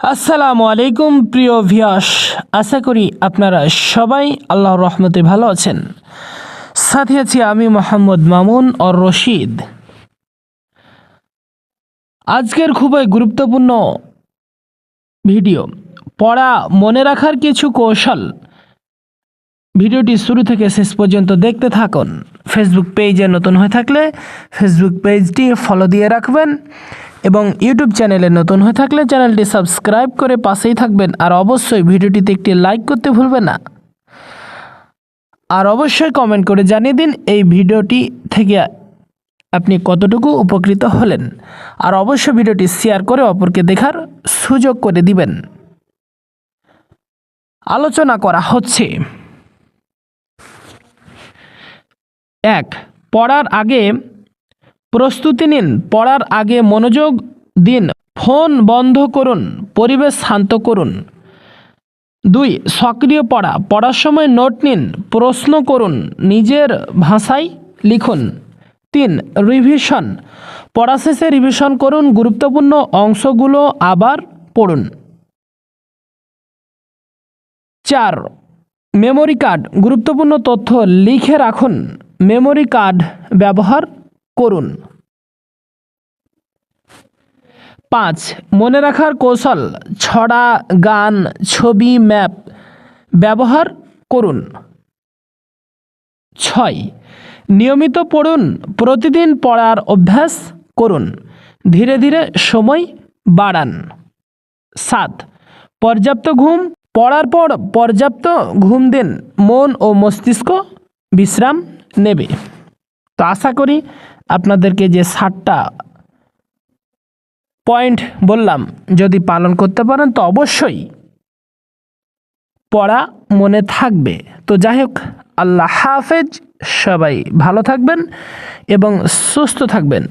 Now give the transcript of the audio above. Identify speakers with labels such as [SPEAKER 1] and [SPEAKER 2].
[SPEAKER 1] আসসালামু আলাইকুম, প্রিয় ভিয়াস আশা করি আপনারা সবাই আল্লাহর রহমতে ভালো আছেন। সাথে আছি আমি মোহাম্মদ মামুন ও রশিদ। আজকের খুবই গুরুত্বপূর্ণ ভিডিও। পড়া, মনে রাখার কিছু কৌশল। ভিডিওটি শুরু থেকে শেষ পর্যন্ত দেখতে থাকুন। ফেসবুক পেজে নতুন হয়ে থাকলে ফেসবুক পেজটি ফলো দিয়ে রাখবেন। এবং ইউটিউব চ্যানেলে নতুন হয়ে থাকলে চ্যানেলটি সাবস্ক্রাইব করে পাশেই থাকবেন। আর অবশ্যই ভিডিওটিতে একটি লাইক করতে ভুলবেন না। আর অবশ্যই কমেন্ট করে জানিয়ে দিন এই ভিডিওটি থেকে আপনি কতটুকু উপকৃত হলেন। আর অবশ্যই ভিডিওটি শেয়ার করে অপরকে দেখার সুযোগ করে দিবেন। আলোচনা করা হচ্ছে। এক, পড়ার আগে প্রস্তুতি নিন, পড়ার আগে মনোযোগ দিন, ফোন বন্ধ করুন, পরিবেশ শান্ত করুন। দুই, সক্রিয় পড়া, পড়ার সময় নোট নিন, প্রশ্ন করুন, নিজের ভাষায় লিখুন। তিন, রিভিশন, পড়া শেষে রিভিশন করুন, গুরুত্বপূর্ণ অংশগুলো আবার পড়ুন। চার, মেমোরি কার্ড, গুরুত্বপূর্ণ তথ্য লিখে রাখুন, মেমোরি কার্ড ব্যবহার করুন। পাঁচ, মনে রাখার কৌশল, ছড়া, গান, ছবি, ম্যাপ, ব্যবহার করুন। ছয়, নিয়মিত পড়ুন, প্রতিদিন পড়ার অভ্যাস করুন, ধীরে ধীরে সময় বাড়ান। সাত, পর্যাপ্ত ঘুম, পড়ার পর পর্যাপ্ত ঘুম দিন, মন ও মস্তিষ্ক বিশ্রাম নেবে। তো আশা করি আপনাদেরকে যে ষাটটা পয়েন্ট বললাম। যদি পালন করতে পারেন, তো অবশ্যই পড়া মনে থাকবে। তো যাই হোক, আল্লাহ হাফেজ, সবাই ভালো থাকবেন এবং সুস্থ থাকবেন।